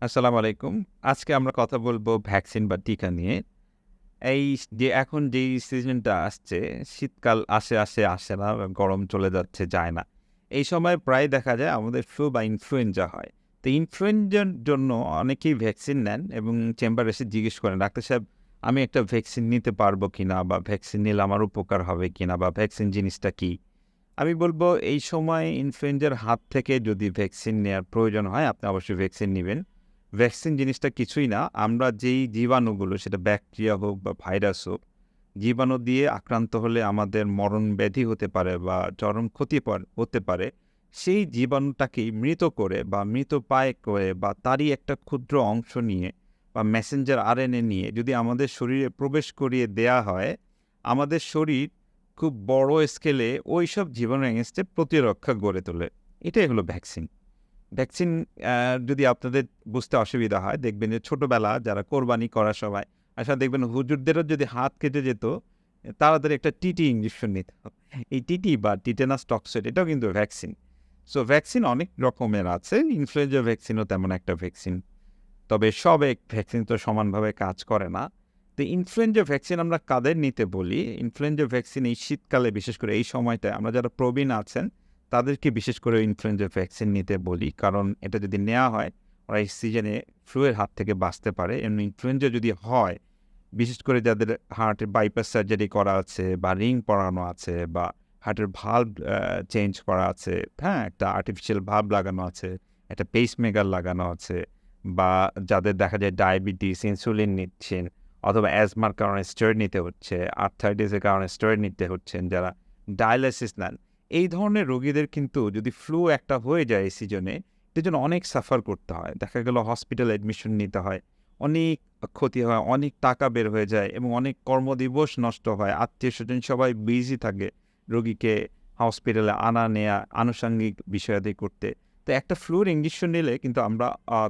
আসসালামু আলাইকুম। আজকে আমরা কথা বলব ভ্যাকসিন বা টিকা নিয়ে। এই যে এখন যেই সিজনটা আসছে, শীতকাল আসে, আসে, আসে না, গরম চলে যাচ্ছে, যায় না। এই সময় প্রায় দেখা যায় আমাদের ফ্লু বা ইনফ্লুয়েঞ্জা হয়। তো ইনফ্লুয়েঞ্জার জন্য অনেকেই ভ্যাকসিন নেন এবং চেম্বারে এসে জিজ্ঞেস করেন, "ডাক্তার সাহেব আমি একটা ভ্যাকসিন নিতে পারব কিনা? বা ভ্যাকসিন নিলে আমার উপকার হবে কিনা? বা ভ্যাকসিন জিনিসটা কী?" আমি বলব এই সময় ইনফ্লুয়েঞ্জার হাত থেকে যদি ভ্যাকসিন নেওয়ার প্রয়োজন হয়, আপনি অবশ্যই ভ্যাকসিন নিবেন। ভ্যাকসিন জিনিসটা কিছুই না। আমরা যেই জীবাণুগুলো সেটা ব্যাকটেরিয়া হোক বা ভাইরাস হোক, জীবাণু দিয়ে আক্রান্ত হলে আমাদের মরণ ব্যাধি হতে পারে বা চরম ক্ষতি হতে পারে। সেই জীবাণুটাকেই মৃত করে বা মৃত পায়ে করে বা তারই একটা ক্ষুদ্র অংশ নিয়ে বা মেসেঞ্জার আরএনএ নিয়ে যদি আমাদের শরীরে প্রবেশ করিয়ে দেয়া হয়, আমাদের শরীর খুব বড় স্কেলে ওই সব জীবাণুর এগেইনস্টে প্রতিরক্ষা গড়ে তোলে। এটাই হলো ভ্যাকসিন। ভ্যাকসিন যদি আপনাদের বুঝতে অসুবিধা হয়, দেখবেন যে ছোটোবেলা যারা কোরবানি করার সময় আসলে দেখবেন হুজুরদেরও যদি হাত কেটে যেত, তাড়াতাড়ি একটা টিটি ইঞ্জেকশন নিত। এই টিটি বা টিটেনাস টক্সয়েড এটাও কিন্তু ভ্যাকসিন। সো ভ্যাকসিন অনেক রকমের আছে। ইনফ্লুয়েঞ্জা ভ্যাকসিনও তেমন একটা ভ্যাকসিন। তবে সব এক ভ্যাকসিন তো সমানভাবে কাজ করে না। তো ইনফ্লুয়েঞ্জা ভ্যাকসিন আমরা কাদের নিতে বলি? ইনফ্লুয়েঞ্জা ভ্যাকসিন এই শীতকালে বিশেষ করে এই সময়টায় আমরা যারা প্রবীণ আছেন, তাদেরকে বিশেষ করে ইনফ্লুয়েঞ্জা ভ্যাকসিন নিতে বলি। কারণ এটা যদি নেওয়া হয়, ওরা এই সিজনে ফ্লুয়ের হাত থেকে বাঁচতে পারে। এমনি ইনফ্লুয়েঞ্জা যদি হয়, বিশেষ করে যাদের হার্টের বাইপাস সার্জারি করা আছে বা রিং পরানো আছে বা হার্টের অ্যা চেঞ্জ করা আছে, হ্যাঁ? একটা আর্টিফিশিয়াল ভালভ লাগানো আছে, একটা পেসমেকার লাগানো আছে বা যাদের দেখা যায় ডায়াবেটিস, ইনসুলিন নিচ্ছেন অথবা অ্যাজমার কারণে স্টেরয়েড নিতে হচ্ছে, আর্থ্রাইটিস এর কারণে স্টেরয়েড নিতে হচ্ছেন, যারা ডায়ালাইসিস নেন। এই ধরনের রোগীদের কিন্তু যদি ফ্লু একটা হয়ে যায় এই সিজনে, এটার জন্য অনেক সাফার করতে হয়। দেখা গেল হসপিটালে অ্যাডমিশন নিতে হয়। অনেক ক্ষতি হয়, অনেক টাকা বের হয়ে যায় এবং অনেক কর্মদিবস নষ্ট হয়। আত্মীয় স্বজন সবাই বিজি থাকে রোগীকে হসপিটালে আনা নেয়া, আনুষঙ্গিক বিষয়াদি করতে। তো একটা ফ্লুর ইঞ্জেকশন নিলে কিন্তু আমরা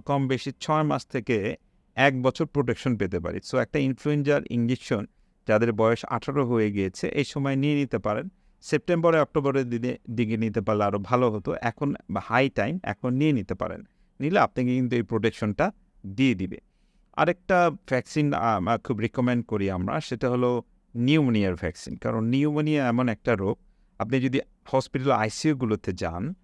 কম বেশি ছয় মাস থেকে এক বছর প্রোটেকশন পেতে পারি। সো একটা ইনফ্লুয়েঞ্জার ইঞ্জেকশন যাদের বয়স ১৮ হয়ে গিয়েছে, এই সময় নিয়ে নিতে পারেন। সেপ্টেম্বরে, অক্টোবরের দিনে দিকে নিতে পারলে আরও ভালো হতো। এখন হাই টাইম, এখন নিয়ে নিতে পারেন। নিলে আপনাকে কিন্তু এই প্রোটেকশনটা দিয়ে দিবে। আরেকটা ভ্যাকসিন খুব রিকমেন্ড করি আমরা, সেটা হলো নিউমোনিয়ার ভ্যাকসিন। কারণ নিউমোনিয়া এমন একটা রোগ, আপনি যদি হসপিটাল আইসিইউ গুলোতে যান,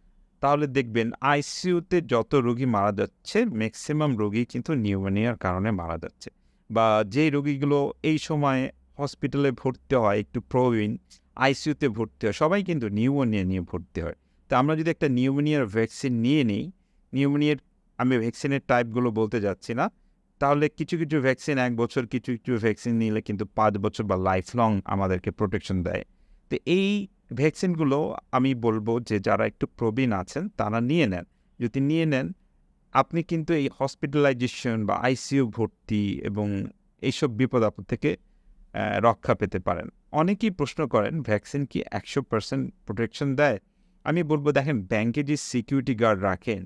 তাহলে দেখবেন আইসিইউতে যত রোগী মারা যাচ্ছে, ম্যাক্সিমাম রোগী কিন্তু নিউমোনিয়ার কারণে মারা যাচ্ছে। বা যেই রোগীগুলো এই সময়ে হসপিটালে ভর্তি হয়, একটু প্রবীণ, আইসিইউতে ভর্তি হয়, সবাই কিন্তু নিউমোনিয়া নিয়ে ভর্তি হয়। তো আমরা যদি একটা নিউমোনিয়ার ভ্যাকসিন নিয়ে নিই, নিউমোনিয়ার আমি ভ্যাকসিনের টাইপগুলো বলতে যাচ্ছি না। তাহলে কিছু, কিছু ভ্যাকসিন এক বছর, কিছু, কিছু ভ্যাকসিন নিলে কিন্তু পাঁচ বছর বা লাইফ লং আমাদেরকে প্রোটেকশন দেয়। তো এই ভ্যাকসিনগুলো আমি বলব যে যারা একটু প্রবীণ আছেন, তারা নিয়ে নেন। যদি নিয়ে নেন, আপনি কিন্তু এই হসপিটালাইজেশন বা আইসিইউ ভর্তি এবং এইসব বিপদ-আপদ থেকে রক্ষা পেতে পারেন। অনেকেই প্রশ্ন করেন, ভ্যাকসিন কি ১০০% প্রোটেকশন দেয়? আমি বলব দেখেন ব্যাংকে যে সিকিউরিটি গার্ড রাখেন,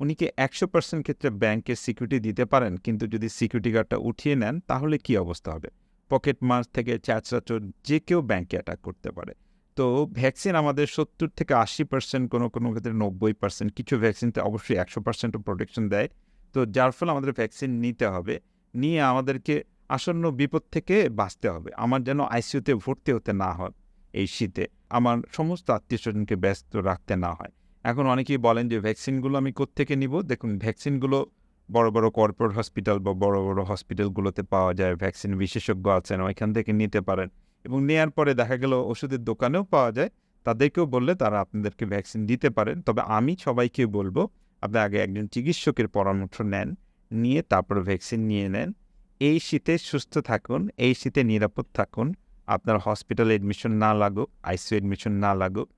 উনি কি ১০০% ক্ষেত্রে ব্যাংকের সিকিউরিটি দিতে পারেন? কিন্তু যদি সিকিউরিটি গার্ডটা উঠিয়ে নেন, তাহলে কি অবস্থা হবে? পকেটমার থেকে চ্যাচরা চোর যে কেউ ব্যাংকে অ্যাটাক করতে পারে। তো ভ্যাকসিন আমাদের ৭০ থেকে ৮০% কোনো, কোনো ক্ষেত্রে ৯০% কিছু ভ্যাকসিনতে অবশ্যই ১০০% ও প্রোটেকশন দেয়। তো যার ফলে আমাদের ভ্যাকসিন নিতে হবে। নিয়ে আমাদেরকে আসন্ন বিপদ থেকে বাঁচতে হবে। আমার যেন আইসিউতে ভর্তি হতে না হয় এই শীতে। আমার সমস্ত আত্মীয় স্বজনকে ব্যস্ত রাখতে না হয়। এখন অনেকেই বলেন যে ভ্যাকসিনগুলো আমি কোত্থেকে নিবো? দেখুন ভ্যাকসিনগুলো বড়, বড় কর্পোরেট হসপিটাল বা বড়, বড় হসপিটালগুলোতে পাওয়া যায়। ভ্যাকসিন বিশেষজ্ঞ আছেন, ওইখান থেকে নিতে পারেন এবং নেয়ার পরে দেখা গেল ওষুধের দোকানেও পাওয়া যায়। তাদেরকেও বললে তারা আপনাদেরকে ভ্যাকসিন দিতে পারেন। তবে আমি সবাইকে বলব আপনি আগে একজন চিকিৎসকের পরামর্শ নেন। নিয়ে তারপর ভ্যাকসিন নিয়ে নেন। এই শীতে সুস্থ থাকুন, এই শীতে নিরাপদ থাকুন। আপনার হসপিটালে অ্যাডমিশন না লাগুক, আইসিইউ অ্যাডমিশন না লাগুক।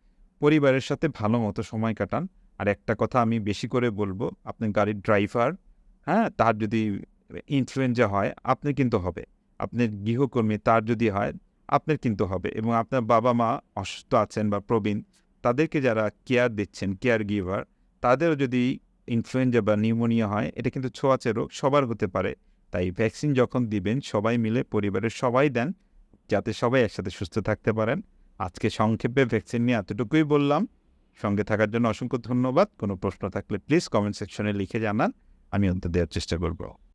পরিবারের সাথে ভালো মতো সময় কাটান। আর একটা কথা আমি বেশি করে বলব, আপনার গাড়ির ড্রাইভার, হ্যাঁ? তার যদি ইনফ্লুয়েঞ্জা হয়, আপনার কিন্তু হবে। আপনার গৃহকর্মী তার যদি হয়, আপনার কিন্তু হবে এবং আপনার বাবা-মা অসুস্থ আছেন বা প্রবীণ, তাদেরকে যারা কেয়ার দিচ্ছেন, কেয়ার গিভার, তাদেরও যদি ইনফ্লুয়েঞ্জা বা নিউমোনিয়া হয়, এটা কিন্তু ছোঁয়াচে রোগ, সবার হতে পারে। তাই ভ্যাকসিন যখন দিবেন, সবাই মিলে পরিবারের সবাই দেন, যাতে সবাই একসাথে সুস্থ থাকতে পারেন। আজকে সংক্ষেপে ভ্যাকসিন নিয়ে এতটুকুই বললাম। সঙ্গে থাকার জন্য অসংখ্য ধন্যবাদ। কোনো প্রশ্ন থাকলে প্লিজ কমেন্ট সেকশনে লিখে জানান। আমি অন্তত দেওয়ার চেষ্টা করব